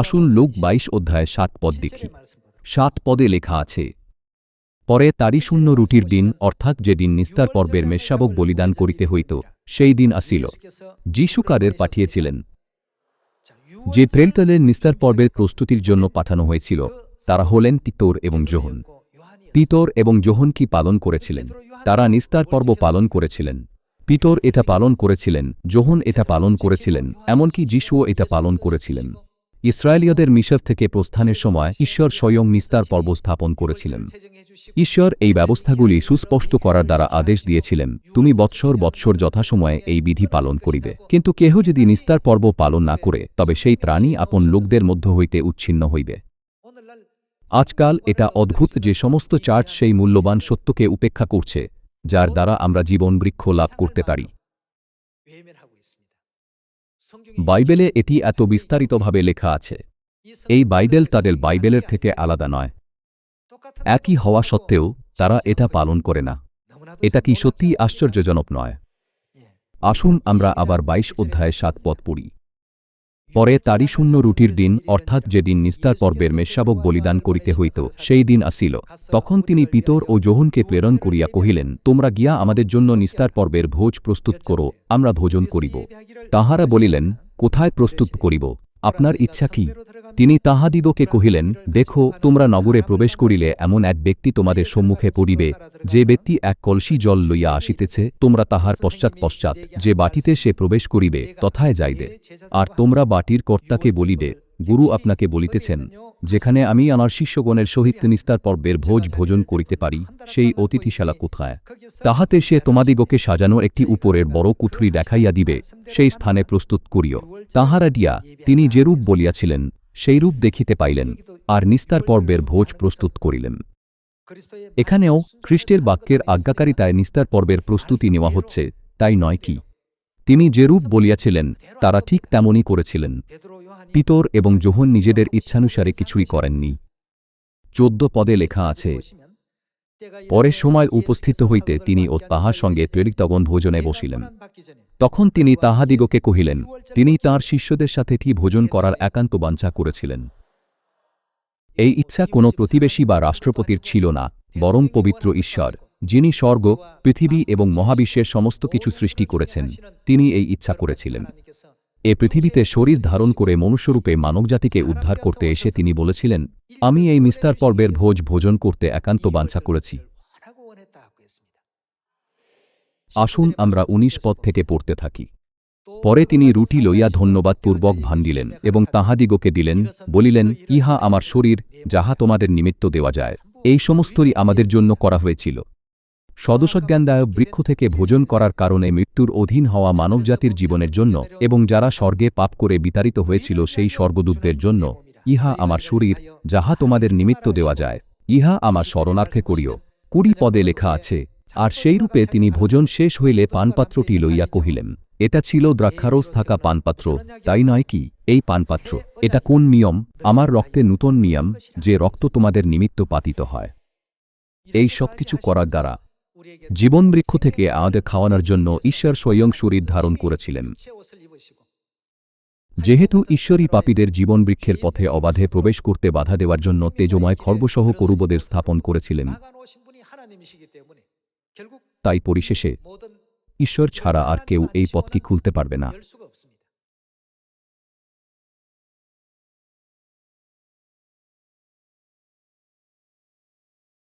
আসুন লোক বাইশ অধ্যায় সাত পদ দেখি। সাত পদে লেখা আছে, পরে তারই শূন্য রুটির দিন, অর্থাৎ যেদিন নিস্তার পর্বের মেষশাবক বলিদান করিতে হইত, সেই দিন আসিল। যিশু কাদের পাঠিয়েছিলেন? যে প্রেলতলের নিস্তার পর্বের প্রস্তুতির জন্য পাঠানো হয়েছিল, তারা হলেন তিতোর এবং জোহন। পিতর এবং জোহন কি পালন করেছিলেন? তারা নিস্তার পর্ব পালন করেছিলেন। পিতর এটা পালন করেছিলেন, জোহন এটা পালন করেছিলেন, এমনকি যিশুও এটা পালন করেছিলেন। ইসরায়েলীয়দের মিশর থেকে প্রস্থানের সময় ঈশ্বর স্বয়ং নিস্তার পর্ব স্থাপন করেছিলেন। ঈশ্বর এই ব্যবস্থাগুলি সুস্পষ্ট করার দ্বারা আদেশ দিয়েছিলেন, তুমি বৎসর বৎসর যথাসময়ে এই বিধি পালন করিবে। কিন্তু কেহ যদি নিস্তার পর্ব পালন না করে, তবে সেই প্রাণী আপন লোকদের মধ্য হইতে উচ্ছিন্ন হইবে। আজকাল এটা অদ্ভুত যে সমস্ত চার্চ সেই মূল্যবান সত্যকে উপেক্ষা করছে, যার দ্বারা আমরা জীবন বৃক্ষ লাভ করতে পারি। বাইবেলে এটি এত বিস্তারিতভাবে লেখা আছে। এই বাইবেল তাদের বাইবেলের থেকে আলাদা নয়। একই হওয়া সত্ত্বেও তারা এটা পালন করে না। এটা কি সত্যিই আশ্চর্যজনক নয়? আসুন আমরা আবার বাইশ অধ্যায়ে সাত পথ পড়ি। পরে তারই শূন্য রুটির দিন, অর্থাৎ যেদিন নিস্তার পর্বের মেষাবক বলিদান করিতে হইত, সেই দিন আসিল। তখন তিনি পিতর ও জোহনকে প্রেরণ করিয়া কহিলেন, তোমরা গিয়া আমাদের জন্য নিস্তার পর্বের ভোজ প্রস্তুত করো, আমরা ভোজন করিব। তাহারা বলিলেন, কোথায় প্রস্তুত করিব? আপনার ইচ্ছা কি? তিনি তাহাদিদকে কহিলেন, দেখো, তোমরা নগরে প্রবেশ করিলে এমন এক ব্যক্তি তোমাদের সম্মুখে পড়িবে, যে ব্যক্তি এক কলসি জল লইয়া আসিতেছে, তোমরা তাহার পশ্চাৎ পশ্চাৎ, যে বাটিতে সে প্রবেশ করিবে, তথায় যাইবে। আর তোমরা বাটির কর্তাকে বলিবে গুরু আপনাকে বলিতেছেন, যেখানে আমি আমার শিষ্যগণের সহিত নিস্তার পর্বের ভোজ ভোজন করিতে পারি, সেই অতিথিশালা কোথায়? তাহাতে সে তোমাদিগকে সাজানো একটি উপরের বড় কুথরি দেখাইয়া দিবে, সেই স্থানে প্রস্তুত করিও। তাহারা দিয়া তিনি যেরূপ বলিয়াছিলেন সেই রূপ দেখিতে পাইলেন, আর নিস্তার পর্বের ভোজ প্রস্তুত করিলেন। এখানেও খ্রিস্টের বাক্যের আজ্ঞাকারিতায় নিস্তার পর্বের প্রস্তুতি নেওয়া হচ্ছে, তাই নয় কি? তিনি যেরূপ বলিয়াছিলেন, তারা ঠিক তেমনই করেছিলেন। পিতর এবং জোহন নিজেদের ইচ্ছানুসারে কিছুই করেননি। চোদ্দ পদে লেখা আছে পরে সময় উপস্থিত হইতে তিনি ও তাহার সঙ্গে প্রেরিতগণ ভোজনে বসিলেন। তখন তিনি তাহাদিগকে কহিলেন, তিনি তাঁর শিষ্যদের সাথে কি ভোজন করার একান্ত বাঞ্ছা করেছিলেন? এই ইচ্ছা কোনো প্রতিবেশী বা রাষ্ট্রপতির ছিল না, বরং পবিত্র ঈশ্বর। যিনি স্বর্গ, পৃথিবী এবং মহাবিশ্বের সমস্ত কিছু সৃষ্টি করেছেন, তিনি এই ইচ্ছা করেছিলেন। এ পৃথিবীতে শরীর ধারণ করে মনুষ্যরূপে মানবজাতিকে উদ্ধার করতে এসে তিনি বলেছিলেন, আমি এই মিস্তার পর্বের ভোজ ভোজন করতে একান্ত বাঞ্ছা করেছি। আসুন আমরা উনিশ পদ থেকে পড়তে থাকি। পরে তিনি রুটি লইয়া ধন্যবাদপূর্বক ভান দিলেন এবং তাহাদিগকে দিলেন, বলিলেন, ইহা আমার শরীর, যাহা তোমাদের নিমিত্ত দেওয়া যায়। এই সমস্তই আমাদের জন্য করা হয়েছিল। সদস্যজ্ঞানদায়ক বৃক্ষ থেকে ভোজন করার কারণে মৃত্যুর অধীন হওয়া মানবজাতির জীবনের জন্য এবং যারা স্বর্গে পাপ করে বিতাড়িত হয়েছিল সেই স্বর্গদূতদের জন্য, ইহা আমার শরীর, যাহা তোমাদের নিমিত্ত দেওয়া যায়, ইহা আমার শরণার্থে করিও। কুড়ি পদে লেখা আছে, আর সেইরূপে তিনি ভোজন শেষ হইলে পানপাত্রটি লইয়া কহিলেন, এটা ছিল দ্রাক্ষারস থাকা পানপাত্র, তাই নয় কি? এই পানপাত্র, এটা কোন নিয়ম? আমার রক্তে নূতন নিয়ম, যে রক্ত তোমাদের নিমিত্ত পাতিত হয়। এই সব কিছু করার দ্বারা জীবন বৃক্ষ থেকে আমাদের খাওয়ানোর জন্য ঈশ্বর স্বয়ং শরীর ধারণ করেছিলেন। যেহেতু ঈশ্বরী পাপীদের জীবন বৃক্ষের পথে অবাধে প্রবেশ করতে বাধা দেওয়ার জন্য তেজময় খর্বসহ করুবদের স্থাপন করেছিলেন। তাই পরিশেষে ঈশ্বর ছাড়া আর কেউ এই পথটি খুলতে পারবে না।